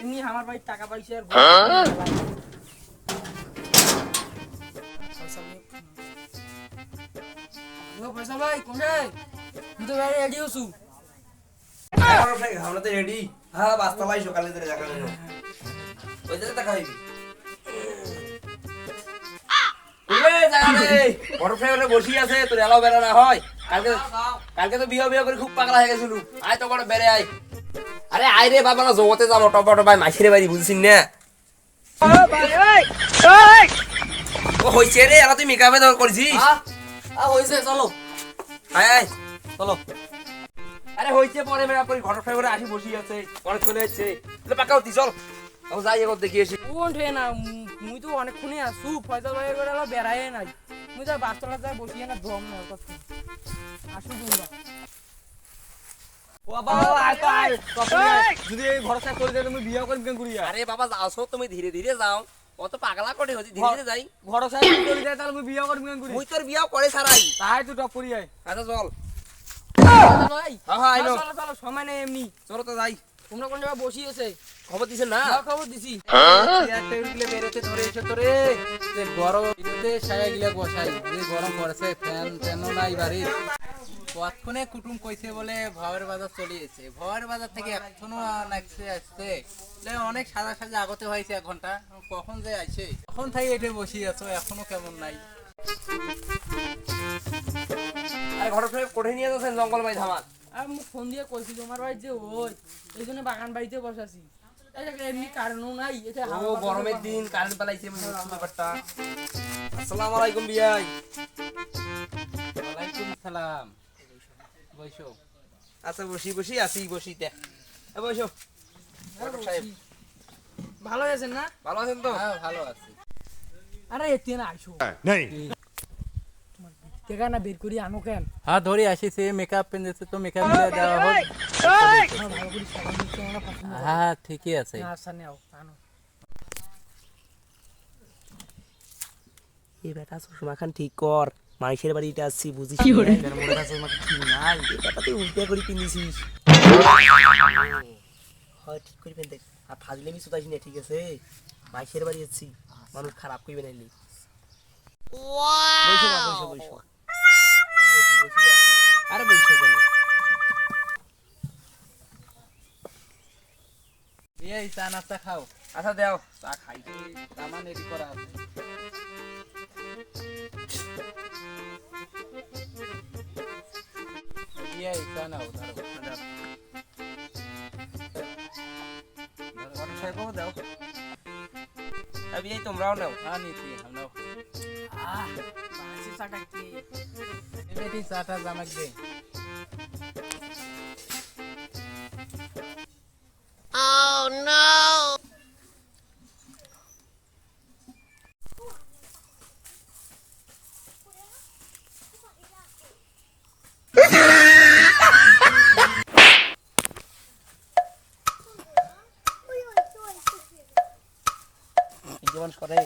এমনি আমার ভাই টাকা পাইছে আর গরু পয়সা পয়সা ভাই কোনটা আমি তো ভাই রেডি হছু আমরা তো রেডি হ্যাঁ বাস্তবাই সকালে ধরে দেখা ওই দেখা হইবি। বসি আছে তোর এলাও বেড়া না হয়। কালকে কালকে তো বিয়ে বিয়ে করে খুব পাগলা হয়ে গেছিল। আয় তো বড় বেড়ে আয় আরে আয় রে বাবা না জগতে যাব টপা টপায় মাসিরে বাড়ি বুঝছিস না? ও হইছে রে এলা তুই মেকআপে দর করছিস? হয়েছে চলো। আয় আয় চলো। আরে হইছে পরে মেরা পরে ঘর ফ্রেমে আসি বসি আছে পরে চলে যাচ্ছে পাকা হতি চল। আমি যাই এখন দেখি এসে। কোন ট্রে না মুই তো অনেকক্ষণই আসু ফয়সাল ভাই করে এলো বেড়াই নাই। মুই তো বাস্তলা যায় বসিয়ে না দম না আসু তোমরা যদি এই ভরসা করে দিলে তুমি বিয়ে করবি কেন করিয়া আরে? বাবা যাও তুমি ধীরে ধীরে যাও। অত পাগলা করে হচ্ছে ধীরে ধীরে যাই। ভরসা করে দেয় তাহলে তুমি বিয়ে করবি কেন করি? মুই তোর বিয়াও করে সারাই। তাই তো টপ করি আয়। আচ্ছা চল। ভাই। হ্যাঁ হ্যাঁ চলো চলো সময় নেই এমনি। চলো তো যাই। তোমরা কোন জায়গায় বসিয়েছে খবর দিছে না? যাও খবর দিছি। চেয়ার টেবিলগুলো বেরোতে ধরে এসে তোরে গরম ইতে গিলা বসাই। গরম পড়েছে ফ্যান ফ্যানও নাই বাড়ির। কতক্ষণে কুটুম কইছে বলে ভয়ের বাজার চলিয়েছে ভয়ের বাজার থেকে এখনও নাকছে আসছে। লে অনেক সাজা সাজা আগতে হয়েছে এক ঘণ্টা। কখন যে আইছে কখন থেকে এটে বসি আছো? এখনও কেমন নাই? আরে কোঠে নিয়ে যাচ্ছেন জঙ্গল ধামাল আর মুখ ফোন দিয়ে কইছি তোমার ভাই যে ওই এই জন্য বাগান বাড়িতে বসাছি। এমনি কারণও নাই এটা ও গরমের দিন কারেন্ট পালাইছে ব্যাপারটা। আসসালামু আলাইকুম বিয়াই ওয়ালাইকুম সালাম। আচ্ছা বসি বসি আসি বসি তে। বসো। হ্যাঁ, সাহেব। ভালো আছেন না? ভালো আছেন তো? হ্যাঁ ভালো আছি। আরে এতে না আইসো। नहीं টেকা বের করি আনো কেন? হ্যাঁ ধরে আসিছে মেকআপ পেন্দেছে তো মেকআপ দিয়ে দেওয়া হোক। হয়। হ্যাঁ ঠিকই আছে। না, আচ্ছা এই বেটা সুষমা খান ঠিক কর। মাইশের বাড়িতে আসছি বুঝিস না? মোড়ে কাছে আমাকে ঠিক নাই। এই বেটা তুই উল্টা করে কিনেছিস হয় ঠিক করে ফেলতে আর ফাজলে আমি সুতাইছি না ঠিক আছে? মাইশের বাড়ি যাচ্ছি মানুষ খারাপ করবে না বসো না, বসো, বসো। বসি, বসি আছি। আরে বসো কেন? এই চা নাস্তা খাও। আচ্ছা দেও চা খাই। সামান রেডি করা আছে? ঘরের সাহেবও দাও আমি এই তোমরাও নাও হ্যাঁ নিচ্ছি আমরাও চাটা কি চাটা জামাক দে যে মানুষ করে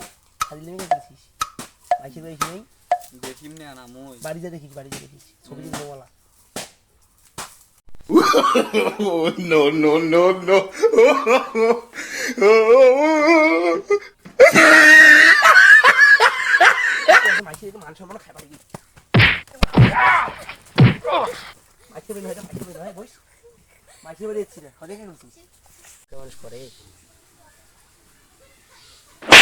ফাজলে নিয়ে গেছিস? মাইশের বাড়ি নেই দেখিম না না মই বাড়িতে দেখিস বাড়িতে দেখিস। ছবি তুলতে বলা। no, no, no, no. একটু মান সম্মান খাই পারি মাইশের বাড়ি হয়তো মাইশের বাড়ি হয় বস মাইশের বাড়ি যাচ্ছি না হলে কেন মানুষ করে কেন করিস এখন এখন কি করে তোর তো বিয়ে দিয়েছে না তুই তুই নিজে সারাদিন দেখিস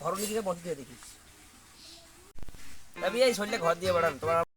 ঘর বসে দিয়ে দেখিস আমি এই শরীরে ঘর দিয়ে বেড়ান তোমার